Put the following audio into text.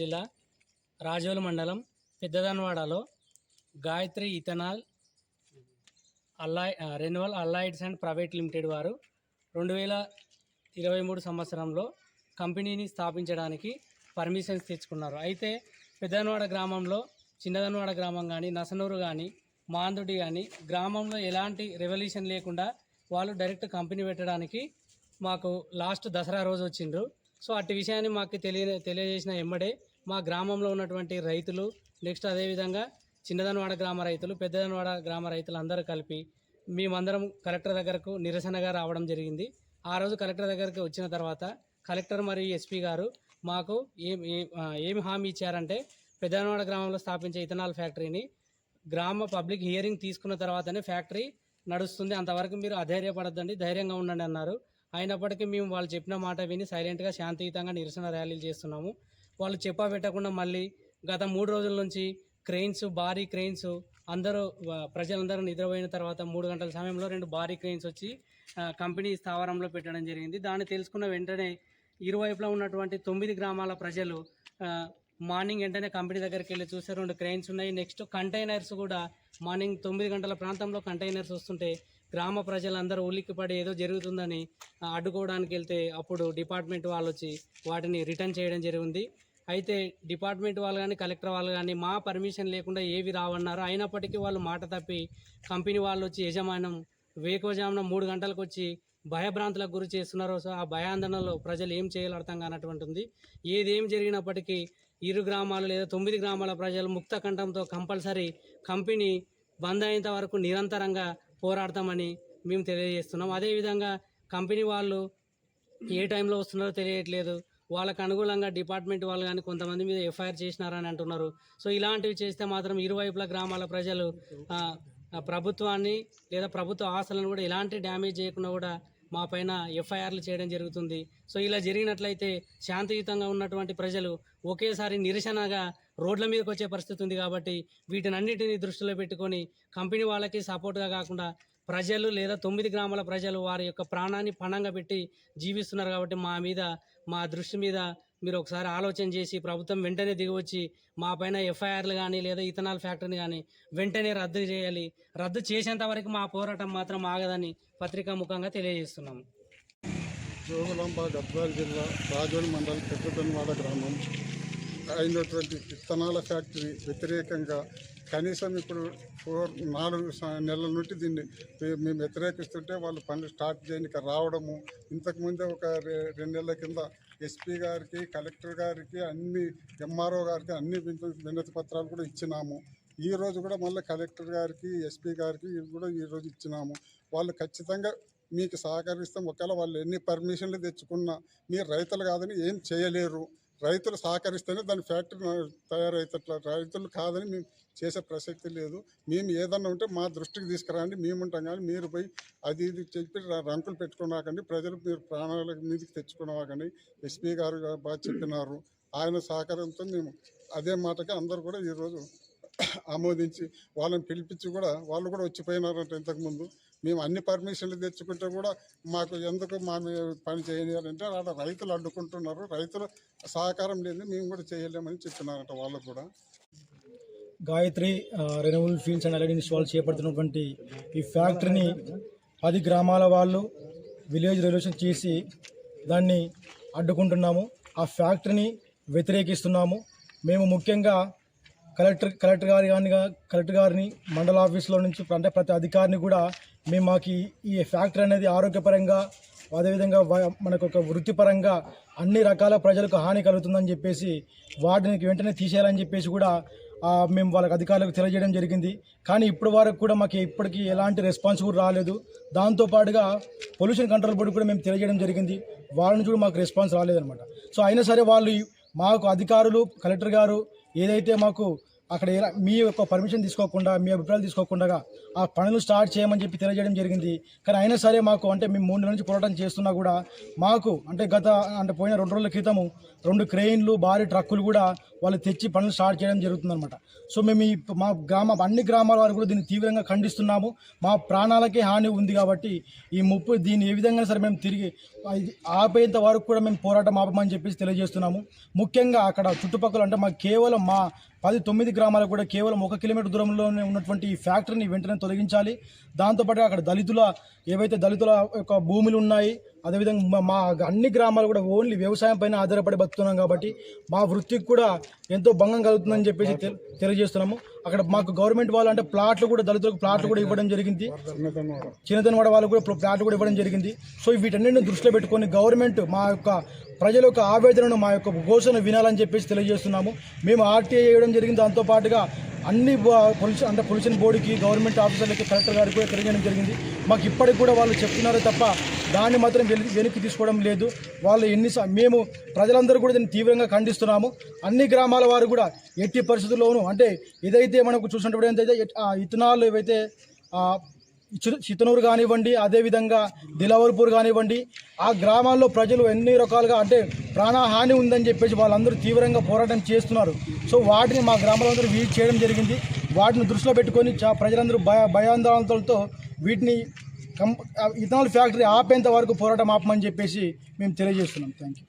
జిల్లా రాజోలు మండలం పెద్దదన్వాడలో Gayatri ethanol alloy renewal allieds and private limited వారు రెండు వేల ఇరవై మూడు సంవత్సరంలో కంపెనీని స్థాపించడానికి పర్మిషన్స్ తెచ్చుకున్నారు. అయితే పెద్దదన్వాడ గ్రామంలో చిన్నదన్వాడ గ్రామం కానీ నసనూరు కానీ మాందుడి కానీ గ్రామంలో ఎలాంటి రెవల్యూషన్ లేకుండా వాళ్ళు డైరెక్ట్ కంపెనీ పెట్టడానికి మాకు లాస్ట్ దసరా రోజు వచ్చిండ్రు. సో అట్టి విషయాన్ని మాకు తెలియ తెలియజేసిన ఎమ్మడే మా గ్రామంలో ఉన్నటువంటి రైతులు నెక్స్ట్ అదేవిధంగా చిన్నదనవాడ గ్రామ రైతులు పెద్దదనవాడ గ్రామ రైతులు అందరూ కలిపి మేమందరం కలెక్టర్ దగ్గరకు నిరసనగా రావడం జరిగింది. ఆ రోజు కలెక్టర్ దగ్గరికి వచ్చిన తర్వాత కలెక్టర్ మరియు ఎస్పీ గారు మాకు ఏం ఏం హామీ ఇచ్చారంటే పెద్దనవాడ గ్రామంలో స్థాపించే ఇథనాల్ ఫ్యాక్టరీని గ్రామ పబ్లిక్ హియరింగ్ తీసుకున్న తర్వాతనే ఫ్యాక్టరీ నడుస్తుంది. అంతవరకు మీరు అధైర్యపడద్దండి ధైర్యంగా ఉండండి అన్నారు. అయినప్పటికీ మేము వాళ్ళు చెప్పిన మాట విని సైలెంట్గా శాంతియుతంగా నిరసన ర్యాలీలు చేస్తున్నాము. వాళ్ళు చెప్పా పెట్టకుండా మళ్ళీ గత మూడు రోజుల నుంచి క్రెయిన్స్ భారీ క్రెయిన్స్ అందరూ ప్రజలందరూ నిద్రపోయిన తర్వాత మూడు గంటల సమయంలో రెండు భారీ క్రెయిన్స్ వచ్చి కంపెనీ స్థావరంలో పెట్టడం జరిగింది. దాన్ని తెలుసుకున్న వెంటనే ఇరువైపులా ఉన్నటువంటి తొమ్మిది గ్రామాల ప్రజలు మార్నింగ్ వెంటనే కంపెనీ దగ్గరికి వెళ్ళి చూసే రెండు క్రెయిన్స్ ఉన్నాయి. నెక్స్ట్ కంటైనర్స్ కూడా మార్నింగ్ తొమ్మిది గంటల ప్రాంతంలో కంటైనర్స్ వస్తుంటే గ్రామ ప్రజలందరూ ఉలిక్కిపడి ఏదో జరుగుతుందని అడ్డుకోవడానికి వెళ్తే అప్పుడు డిపార్ట్మెంట్ వాళ్ళు వచ్చి వాటిని రిటర్న్ చేయడం జరిగింది. అయితే డిపార్ట్మెంట్ వాళ్ళు కానీ కలెక్టర్ వాళ్ళు కానీ మా పర్మిషన్ లేకుండా ఏవి రావన్నారు. అయినప్పటికీ వాళ్ళు మాట తప్పి కంపెనీ వాళ్ళు వచ్చి యజమానం వేకోజామున మూడు గంటలకు వచ్చి భయభ్రాంతులకు గురి చేస్తున్నారో సో ఆ భయాందోళనలో ప్రజలు ఏం చేయాలో అర్థం కానటువంటిది. ఏదేం జరిగినప్పటికీ ఇరు గ్రామాలు లేదా తొమ్మిది గ్రామాల ప్రజలు ముక్త కంఠంతో కంపల్సరీ కంపెనీ బంద్ అయ్యేంత వరకు నిరంతరంగా పోరాడతామని మేము తెలియజేస్తున్నాం. అదేవిధంగా కంపెనీ వాళ్ళు ఏ టైంలో వస్తున్నారో తెలియట్లేదు. వాళ్ళకు అనుగుణంగా డిపార్ట్మెంట్ వాళ్ళు కానీ కొంతమంది మీద ఎఫ్ఐఆర్ చేసినారని అంటున్నారు. సో ఇలాంటివి చేస్తే మాత్రం ఇరువైపుల గ్రామాల ప్రజలు ప్రభుత్వాన్ని లేదా ప్రభుత్వ ఆశలను కూడా ఎలాంటి డ్యామేజ్ చేయకుండా కూడా మా పైన ఎఫ్ఐఆర్లు చేయడం జరుగుతుంది. సో ఇలా జరిగినట్లయితే శాంతియుతంగా ఉన్నటువంటి ప్రజలు ఒకేసారి నిరసనగా రోడ్ల మీదకి వచ్చే పరిస్థితి ఉంది కాబట్టి వీటినన్నిటిని దృష్టిలో పెట్టుకొని కంపెనీ వాళ్ళకి సపోర్ట్గా కాకుండా ప్రజలు లేదా తొమ్మిది గ్రామాల ప్రజలు వారి యొక్క ప్రాణాన్ని పణంగా పెట్టి జీవిస్తున్నారు కాబట్టి మా మీద మా దృష్టి మీద మీరు ఒకసారి ఆలోచన చేసి ప్రభుత్వం వెంటనే దిగివచ్చి మా పైన ఎఫ్ఐఆర్లు కానీ లేదా ఇథనాల్ ఫ్యాక్టరీని కానీ వెంటనే రద్దు చేయాలి. రద్దు చేసేంత వరకు మా పోరాటం మాత్రం ఆగదని పత్రికా ముఖంగా తెలియజేస్తున్నాము జోగులాంబ గద్వాల జిల్లా రాజోడి మండలం పెద్దపల్లివాడ గ్రామం. అయినటువంటి విత్తనాల ఫ్యాక్టరీ వ్యతిరేకంగా కనీసం ఇప్పుడు ఫోర్ నాలుగు నెలల నుండి దీన్ని మేము వ్యతిరేకిస్తుంటే వాళ్ళు పనులు స్టార్ట్ చేయడానికి రావడము. ఇంతకుముందే ఒక రె- రెండు నెలల కింద ఎస్పీ గారికి కలెక్టర్ గారికి అన్ని ఎంఆర్ఓ గారికి అన్ని విన- వినతి పత్రాలు కూడా ఇచ్చినాము. ఈ రోజు కూడా మళ్ళీ కలెక్టర్ గారికి ఎస్పీ గారికి ఇవి కూడా ఈ రోజు ఇచ్చినాము. వాళ్ళు ఖచ్చితంగా మీకు సహకరిస్తాం. ఒకవేళ వాళ్ళు ఎన్ని పర్మిషన్లు తెచ్చుకున్నా మీరు రైతులు కాదని ఏం చేయలేరు. రైతులు సహకరిస్తేనే దాని ఫ్యాక్టరీ తయారైతే రైతులు కాదని మేము చేసే ప్రసక్తి లేదు. మేము ఏదన్నా ఉంటే మా దృష్టికి తీసుకురండి మేము ఉంటాం కానీ మీరు పోయి అది ఇది చెప్పి రంకులు పెట్టుకున్నాకండి ప్రజలు మీరు ప్రాణాల మీదకి తెచ్చుకున్నాకండి. ఎస్పీ గారు బాగా చెప్పినారు. ఆయన సహకారంతో మేము అదే మాటకి అందరూ కూడా ఈరోజు ఆమోదించి వాళ్ళని పిలిపించి కూడా వాళ్ళు కూడా వచ్చిపోయినారంట ఇంతకుముందు మేము అన్ని పర్మిషన్లు తెచ్చుకుంటే కూడా మాకు ఎందుకు మా పని చేయలేదంటే అక్కడ రైతులు అడ్డుకుంటున్నారు. రైతులు సహకారం లేదు మేము కూడా చేయలేమని చెప్తున్నారంట వాళ్ళు కూడా. Gayatri renewable fields and alliances వాళ్ళు చేపడుతున్నటువంటి ఈ ఫ్యాక్టరీని పది గ్రామాల వాళ్ళు విలేజ్ రెవల్యూషన్ చేసి దాన్ని అడ్డుకుంటున్నాము. ఆ ఫ్యాక్టరీని వ్యతిరేకిస్తున్నాము. మేము ముఖ్యంగా కలెక్టర్ కలెక్టర్ గారి కానీ కలెక్టర్ గారిని మండల ఆఫీస్లో నుంచి అంటే ప్రతి అధికారిని కూడా మేము మాకు ఈ- ఫ్యాక్టరీ అనేది ఆరోగ్యపరంగా అదేవిధంగా మనకు ఒక వృత్తిపరంగా అన్ని రకాల ప్రజలకు హాని కలుగుతుందని చెప్పేసి వాటిని వెంటనే తీసేయాలని చెప్పేసి కూడా మేము వాళ్ళకి అధికారులకు తెలియజేయడం జరిగింది. కానీ ఇప్పటి వరకు కూడా మాకు ఇప్పటికీ ఎలాంటి రెస్పాన్స్ కూడా రాలేదు. దాంతోపాటుగా పొల్యూషన్ కంట్రోల్ బోర్డు కూడా మేము తెలియజేయడం జరిగింది. వాళ్ళ నుంచి కూడా మాకు రెస్పాన్స్ రాలేదనమాట సో అయినా సరే వాళ్ళు మాకు అధికారులు కలెక్టర్ గారు ఏదైతే మాకు అక్కడ మీ యొక్క పర్మిషన్ తీసుకోకుండా మీ అభిప్రాయాలు తీసుకోకుండా ఆ పనులు స్టార్ట్ చేయమని చెప్పి తెలియజేయడం జరిగింది. కానీ అయినా సరే మాకు అంటే మేము మూడు నెలల నుంచి పోరాటం చేస్తున్నా కూడా మాకు అంటే గత అంటే పోయిన రెండు రోజుల క్రితము రెండు క్రెయిన్లు భారీ ట్రక్కులు కూడా వాళ్ళు తెచ్చి పనులు స్టార్ట్ చేయడం జరుగుతుందన్నమాట. సో మేము ఈ మా గ్రామ అన్ని గ్రామాల వారు కూడా దీన్ని తీవ్రంగా ఖండిస్తున్నాము. మా ప్రాణాలకే హాని ఉంది కాబట్టి ఈ ముప్పు దీన్ని ఏ విధంగా సరే మేము తిరిగి ఆపేంత వరకు కూడా మేము పోరాటం ఆపమని చెప్పేసి తెలియజేస్తున్నాము. ముఖ్యంగా అక్కడ చుట్టుపక్కల అంటే మాకు కేవలం మా పది తొమ్మిది గ్రామాలకు కూడా కేవలం ఒక కిలోమీటర్ దూరంలోనే ఉన్నటువంటి ఈ ఫ్యాక్టరీని వెంటనే తొలగించాలి. దాంతోపాటు అక్కడ దళితుల ఏవైతే దళితుల యొక్క భూములు ఉన్నాయి అదేవిధంగా మా- మా అన్ని గ్రామాలు కూడా ఓన్లీ వ్యవసాయం పైన ఆధారపడి బతుకుతున్నాం కాబట్టి మా వృత్తికి కూడా ఎంతో భంగం కలుగుతుందని చెప్పేసి తెలియజేస్తున్నాము. అక్కడ మాకు గవర్నమెంట్ వాళ్ళు అంటే ప్లాట్లు కూడా దళితులకు ప్లాట్లు కూడా ఇవ్వడం జరిగింది. చిన్నతనవాడ చిన్నతనవాడ వాళ్ళకు కూడా ప్లాట్లు కూడా ఇవ్వడం జరిగింది. సో వీటన్నిటిని దృష్టిలో పెట్టుకొని గవర్నమెంట్ మా యొక్క ప్రజల యొక్క ఆవేదనను మా యొక్క ఘోషణ వినాలని చెప్పేసి తెలియజేస్తున్నాము. మేము ఆర్టీఐ వేయడం జరిగింది. దాంతోపాటుగా అన్ని పొల్యూషన్ అంటే పొల్యూషన్ బోర్డుకి గవర్నమెంట్ ఆఫీసర్లకి కలెక్టర్ గారికి కూడా తెలియజేయడం జరిగింది. మాకు ఇప్పటికి కూడా వాళ్ళు చెప్తున్నారు తప్ప దాన్ని మాత్రం వెనక్కి వెనక్కి తీసుకోవడం లేదు. వాళ్ళు ఎన్ని మేము ప్రజలందరూ కూడా దీన్ని తీవ్రంగా ఖండిస్తున్నాము. అన్ని గ్రామాల వారు కూడా ఎట్టి పరిస్థితుల్లోనూ అంటే ఏదైతే మనకు చూసినప్పుడు ఏంటైతే ఆ ఇథనాల్ ఏవైతే చితనూరు కానివ్వండి అదేవిధంగా దిలవర్పూర్ కానివ్వండి ఆ గ్రామాల్లో ప్రజలు ఎన్ని రకాలుగా అంటే ప్రాణహాని ఉందని చెప్పేసి వాళ్ళందరూ తీవ్రంగా పోరాటం చేస్తున్నారు. సో వాటిని మా గ్రామాలందరూ వీట్ చేయడం జరిగింది. వాటిని దృష్టిలో పెట్టుకొని చా ప్రజలందరూ భయ భయాందోళనలతో వీటిని కం ఇథనాల్ ఫ్యాక్టరీ ఆపేంత వరకు పోరాటం ఆపమని చెప్పేసి మేము తెలియజేస్తున్నాం. Thank you